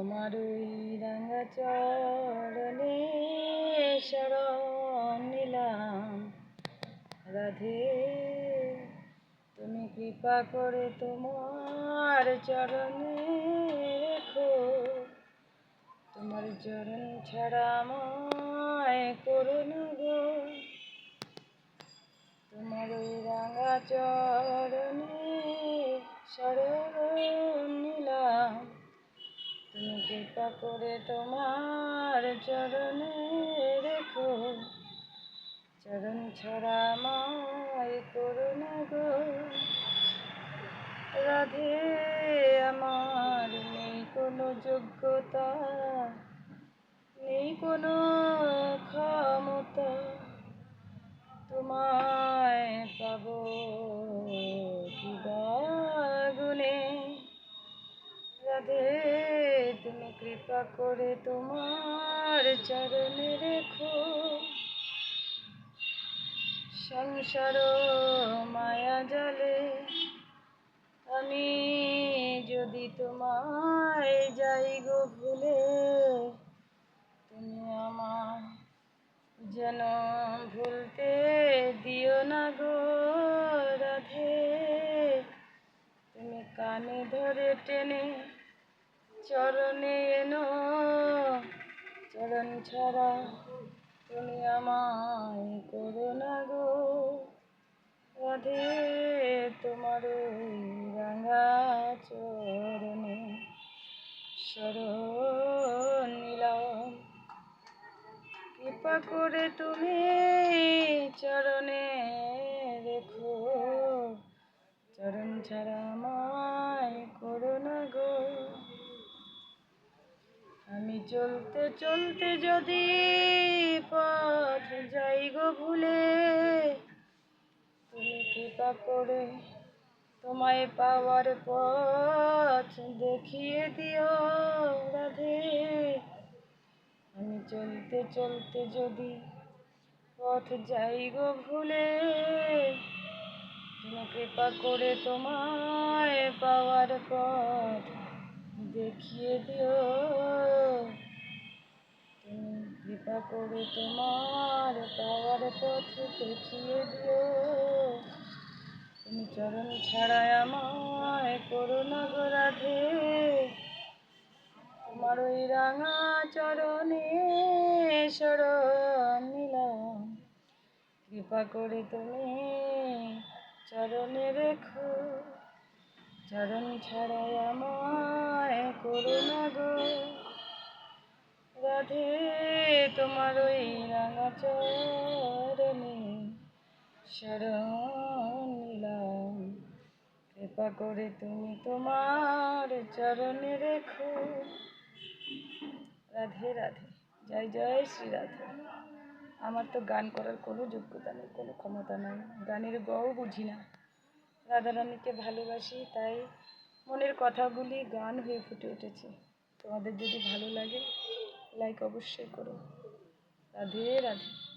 তোমার ওই রাঙা চরণে শরণ নিলাম। রাধে, তুমি কৃপা করে তোমার চরণে রেখো। তোমার চরণ ছাড়া আমায় করো না গো। তোমার ওই রাঙা চরণে করে তোমার চরণে রেখো। চরণ ছড়া মায় করুণা গো। রাধে আমার, নেই কোনো যোগ্যতা, নেই কোনো ক্ষমতা। তোমায় তুমি কৃপা করে তোমার চরণে রেখো। সংসার মায়া জলে। আমি যদি তোমায় যাই গো ভুলে, তুমি আমার যেন ভুলতে দিও না গো রাধে। তুমি কানে ধরে টেনে চরণে এনো, চরণ ছাড়া তুমি আমায় করো না গো। রাধে তোমার রাঙা চরণে শরণ নিলাম। কৃপা করে তুমি চরণে আমি চলতে চলতে যদি পথ যাই গো ভুলে, তুমি কৃপা করে তোমায় পাওয়ার পথ দেখিয়ে দিও রাধে। আমি চলতে চলতে যদি পথ যাই গো ভুলে, তুমি কৃপা করে তোমায় পাওয়ার পথ দেখিয়ে দিও। তুমি কৃপা করে তোমার পাওয়ার পথ দেখিয়ে দিও। তুমি চরণ ছাড়ায় আমায় করো না গো তোমার ওই রাঙা চরণে শরণ নিলাম। কৃপা করে তুমি চরণে রেখো। চরণ ছাড়াই আমায় করো না গো। রাধে, তোমার ওই রাঙা চরণে শরণ নিলাম। কৃপা করে তুমি তোমার চরণে রেখো। রাধে রাধে, জয় জয় শ্রী রাধে। আমার তো গান করার কোনো যোগ্যতা নেই, কোনো ক্ষমতা নাই। গানের গও বুঝি না। রাধারানীকে ভালোবাসি, তাই মনের কথাগুলি গান হয়ে ফুটে উঠেছে। তোমাদের যদি ভালো লাগে লাইক অবশ্যই করো। রাধে রাধে।